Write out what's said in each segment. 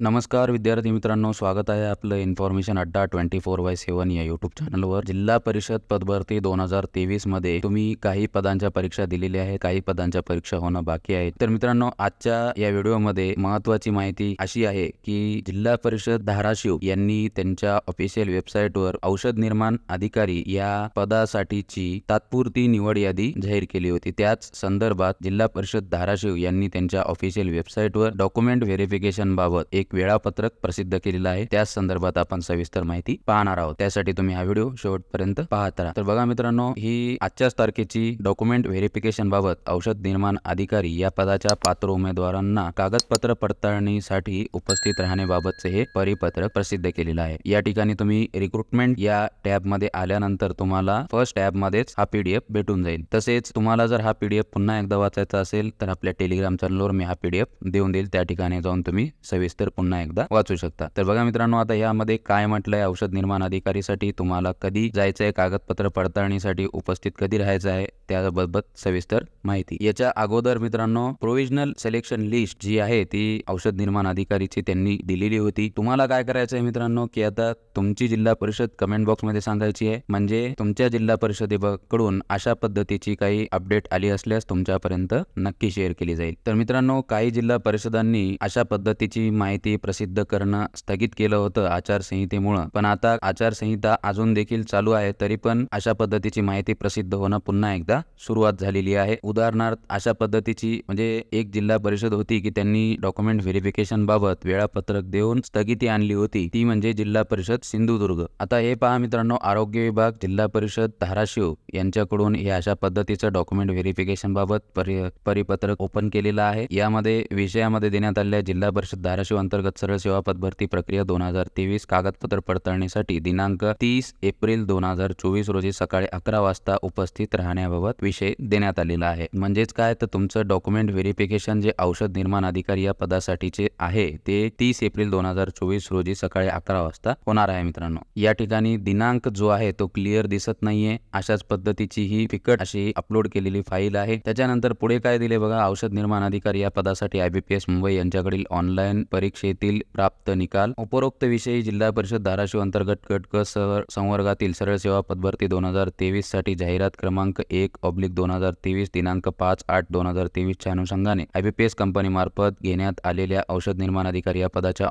नमस्कार विद्यार्थी मित्रांनो स्वागत आहे आपलं इन्फॉर्मेशन अड्डा ट्वेंटी फोर बाय सेवन या युट्यूब चॅनलवर जिल्हा परिषद पदभरती दोन हजार तेवीसमध्ये तुम्ही काही पदांच्या परीक्षा दिलेल्या आहे काही पदांच्या परीक्षा होणं बाकी आहे तर मित्रांनो आजच्या या व्हिडिओमध्ये महत्वाची माहिती अशी आहे की जिल्हा परिषद धाराशिव यांनी त्यांच्या ऑफिशियल वेबसाईटवर औषध निर्माण अधिकारी या पदासाठीची तात्पुरती निवड यादी जाहीर केली होती. त्याच संदर्भात जिल्हा परिषद धाराशिव यांनी त्यांच्या ऑफिशियल वेबसाईटवर डॉक्युमेंट व्हेरिफिकेशन बाबत एक वेळापत्रक प्रसिद्ध केलेलं आहे. त्या संदर्भात आपण सविस्तर माहिती पाहणार आहोत. त्यासाठी तुम्ही हा व्हिडिओ शेवटपर्यंत पाहत राहा. तर बघा मित्रांनो ही आजच्याच तारखेची डॉक्युमेंट व्हेरिफिकेशन बाबत औषध निर्माण अधिकारी या पदाच्या पात्र उमेदवारांना कागदपत्र पडताळणीसाठी उपस्थित राहण्याबाबतचे हे परिपत्रक प्रसिद्ध केलेलं आहे. या ठिकाणी तुम्ही रिक्रुटमेंट या टॅबमध्ये आल्यानंतर तुम्हाला फर्स्ट टॅब मध्येच हा पीडीएफ भेटून जाईल. तसेच तुम्हाला जर हा पीडीएफ पुन्हा एकदा वाचायचा असेल तर आपल्या टेलिग्राम चॅनलवर मी हा पीडीएफ देऊन देईल. त्या ठिकाणी जाऊन तुम्ही सविस्तर पुन्हा एकदा वाचू शकता. तर बघा मित्रांनो आता यामध्ये काय म्हटलंय औषध निर्माण अधिकारीसाठी तुम्हाला कधी जायचंय कागदपत्र पडताळणीसाठी उपस्थित कधी राहायचं आहे त्याबाबत सविस्तर माहिती. याच्या अगोदर मित्रांनो प्रोव्हिजनल सिलेक्शन लिस्ट जी आहे ती औषध निर्माण अधिकारीची त्यांनी दिलेली होती. तुम्हाला काय करायचं आहे मित्रांनो की आता तुमची जिल्हा परिषद कमेंट बॉक्समध्ये सांगायची आहे. म्हणजे तुमच्या जिल्हा परिषदेकडून अशा पद्धतीची काही अपडेट आली असल्यास तुमच्यापर्यंत नक्की शेअर केली जाईल. तर मित्रांनो काही जिल्हा परिषदांनी अशा पद्धतीची माहिती प्रसिद्ध करणं स्थगित केलं होतं आचारसंहितेमुळं. पण आता आचारसंहिता अजून देखील चालू आहे तरी पण अशा पद्धतीची माहिती प्रसिद्ध होणं पुन्हा एकदा सुरुवात झालेली आहे. उदाहरणार्थ अशा पद्धतीची म्हणजे एक जिल्हा परिषद होती की त्यांनी डॉक्युमेंट व्हेरिफिकेशन बाबत वेळापत्रक देऊन स्थगिती आणली होती. ती म्हणजे जिल्हा परिषद सिंधुदुर्ग. आता हे पहा मित्रांनो आरोग्य विभाग जिल्हा परिषद धाराशिव यांच्याकडून हे अशा पद्धतीचं डॉक्युमेंट व्हेरिफिकेशन बाबत परि परिपत्रक ओपन केलेलं आहे. यामध्ये विषयामध्ये देण्यात आलेल्या जिल्हा परिषद धाराशिव अंतर्गत सरळ सेवा पदभरती प्रक्रिया दोन हजार तेवीस कागदपत्र पडताळणीसाठी दिनांक तीस एप्रिल दोन हजार चोवीस रोजी सकाळी अकरा वाजता उपस्थित राहण्याबाबत विषय देण्यात आलेला आहे. म्हणजेच काय? तर तुमचं डॉक्युमेंट व्हेरिफिकेशन जे औषध निर्माण अधिकारी या पदासाठीचे आहे ते तीस एप्रिल दोन हजार चोवीस रोजी सकाळी अकरा वाजता होणार आहे मित्रांनो. या ठिकाणी दिनांक जो आहे तो क्लिअर दिसत नाहीये. अशाच पद्धतीची ही फिकट अशी अपलोड केलेली फाईल आहे. त्याच्यानंतर पुढे काय दिले बघा? औषध निर्माण अधिकारी या पदासाठी आयबीपीएस मुंबई यांच्याकडील ऑनलाईन परीक्षेतील प्राप्त निकाल. उपरोक्त विषयी जिल्हा परिषद धाराशिव अंतर्गत गट सर- संवर्गातील सरळ सेवा पदभरती दोन हजार तेवीससाठी जाहिरात क्रमांक एक ऑब्लिक दोन हजार तेवीस दिनांक पाच आठ दोन हजार तेवीसच्या अनुषंगाने आयबीपीएस कंपनी मार्फत घेण्यात आलेल्या औषध निर्माण अधिकारी या पदाच्या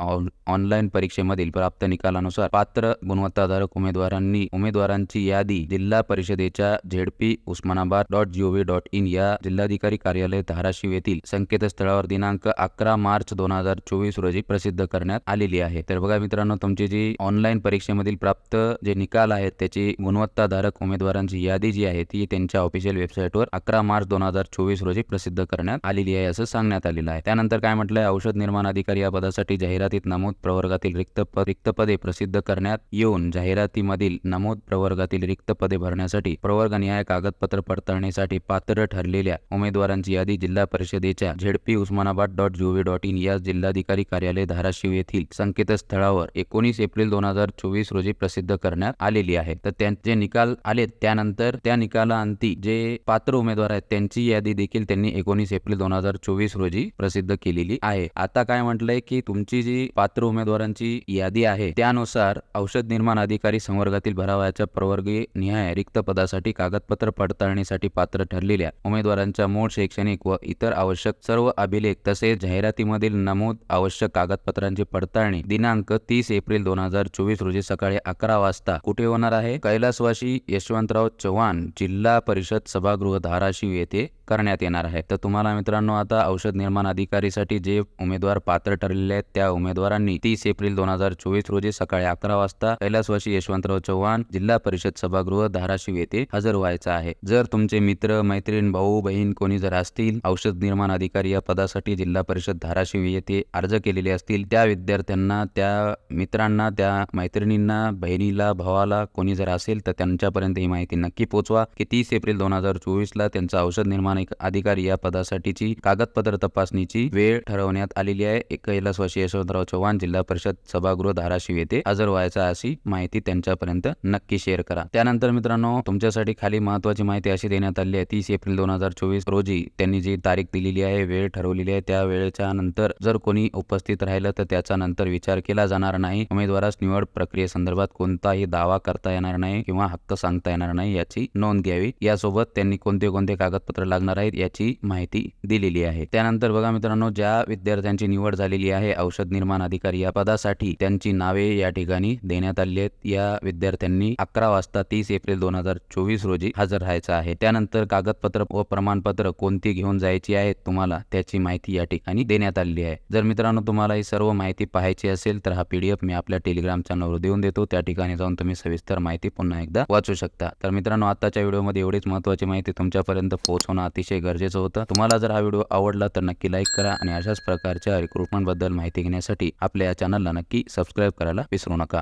ऑनलाईन परीक्षेमधील प्राप्त निकालानुसार पात्र गुणवत्ताधारक उमेदवारांनी उमेदवारांची यादी जिल्हा परिषदेच्या ZP Osmanabad dot gov dot in या जिल्हाधिकारी कार्यालय धाराशिव येथील संकेतस्थळावर दिनांक अकरा मार्च दोन हजार चोवीस रोजी प्रसिद्ध करण्यात आलेली आहे. तर बघा मित्रांनो तुमची जी ऑनलाईन परीक्षेमधील प्राप्त जे निकाल आहेत त्याची गुणवत्ताधारक उमेदवारांची यादी जी आहे ती त्यांच्या ऑफिशियल वेबसाईटवर अकरा मार्च दोन हजार चोवीस रोजी प्रसिद्ध करण्यात आलेली आहे असं सांगण्यात आलेलं आहे. त्यानंतर काय म्हटलंय? औषध निर्माण अधिकारी या पदासाठी जाहिरातीत नमूद प्रवर्गातील रिक्त रिक्त पदे प्रसिद्ध करण्यात येऊन जाहिरातीमधील नमूद प्रवर्गातील रिक्त पदे भरण्यासाठी प्रवर्गनिहाय कागदपत्र पडताळणीसाठी पात्र ठरलेल्या उमेदवारांची यादी जिल्हा परिषदेच्या ZP Osmanabad dot gov dot in या जिल्हाधिकारी कार्यालय धाराशिव येथील संकेतस्थळावर एकोणीस एप्रिल दोन हजार चोवीस रोजी प्रसिद्ध करण्यात आलेली आहे. तर त्यांचे निकाल आले त्यानंतर त्या निकालाअंती जे पात्र उमेदवार आहेत त्यांची यादी देखील त्यांनी एकोणीस एप्रिल दोन हजार चोवीस रोजी प्रसिद्ध केलेली आहे. आता काय म्हटलंय की तुमची जी पात्र उमेदवारांची यादी आहे त्यानुसार औषध निर्माण अधिकारी संवर्गातील भरावयाच्या प्रवर्गीय निहाय रिक्त पदासाठी कागदपत्र पडताळणीसाठी पात्र ठरलेल्या उमेदवारांच्या मूळ शैक्षणिक व इतर आवश्यक सर्व अभिलेख तसेच जाहिरातीमधील नमूद आवश्यक कागदपत्रांची पडताळणी दिनांक तीस एप्रिल दोन हजार चोवीस रोजी सकाळी अकरा वाजता कुठे होणार आहे? कैलासवासी यशवंतराव चव्हाण जिल्हा परिषद सभागृह धाराशिव येथे करण्यात येणार आहे. तर तुम्हाला मित्रांनो आता औषध निर्माण अधिकारीसाठी जे उमेदवार पात्र ठरलेले आहेत त्या उमेदवारांनी तीस एप्रिल दोन हजार चोवीस रोजी सकाळी अकरा वाजता कैलासवासी यशवंतराव चव्हाण जिल्हा परिषद सभागृह धाराशिव येथे हजर व्हायचं आहे. जर तुमचे मित्र मैत्रीण भाऊ बहीण कोणी जर असतील औषध निर्माण अधिकारी या पदासाठी जिल्हा परिषद धाराशिव येथे अर्ज केलेले असतील त्या विद्यार्थ्यांना त्या मित्रांना त्या मैत्रिणींना बहिणीला भावाला कोणी जर असेल तर त्यांच्यापर्यंत ही माहिती नक्की पोहोचवा की तीस एप्रिल दोन हजार चोवीसला त्यांचं औषध निर्माण निर्माण अधिकारी या पदासाठीची कागदपत्र तपासणीची वेळ ठरवण्यात आलेली आहे. एक कैलासवासी यशवंतराव चव्हाण जिल्हा परिषद सभागृह धाराशिव येथे हजर व्हायचा अशी माहिती त्यांच्यापर्यंत नक्की शेअर करा. त्यानंतर मित्रांनो तुमच्यासाठी खाली महत्वाची माहिती अशी देण्यात आली आहे. तीस एप्रिल दोन हजार चोवीस रोजी त्यांनी जी तारीख दिलेली आहे वेळ ठरवलेली आहे त्या वेळेच्या नंतर जर कोणी उपस्थित राहिलं तर त्याचा नंतर विचार केला जाणार नाही. उमेदवारास निवड प्रक्रियेसंदर्भात कोणताही दावा करता येणार नाही किंवा हक्क सांगता येणार नाही याची नोंद घ्यावी. यासोबत त्यांनी कोणते कोणते कागदपत्र लागणार आहेत याची माहिती दिलेली आहे. त्यानंतर बघा मित्रांनो ज्या विद्यार्थ्यांची निवड झालेली आहे औषध निर्माण अधिकारी या पदासाठी त्यांची नावे या ठिकाणी देण्यात आली आहेत. या विद्यार्थ्यांनी अकरा वाजता तीस एप्रिल दोन हजार चोवीस रोजी हजर राहायचं आहे. त्यानंतर कागदपत्र व प्रमाणपत्र कोणती घेऊन जायची आहेत तुम्हाला त्याची माहिती या ठिकाणी देण्यात आलेली आहे. जर मित्रांनो तुम्हाला ही सर्व माहिती पाहायची असेल तर हा पीडीएफ मी आपल्या टेलिग्राम चॅनलवर देऊन देतो. त्या ठिकाणी जाऊन तुम्ही सविस्तर माहिती पुन्हा एकदा वाचू शकता. तर मित्रांनो आताच्या व्हिडिओमध्ये एवढीच महत्त्वाची माहिती तुमच्यापर्यंत पोहोचवणं अतिशय गरजेचं होतं. तुम्हाला जर हा व्हिडिओ आवडला तर नक्की लाईक करा आणि अशाच प्रकारच्या रिक्रुटमेंटबद्दल माहिती घेण्यासाठी आपल्या या चॅनलला नक्की सबस्क्राईब करायला विसरू नका.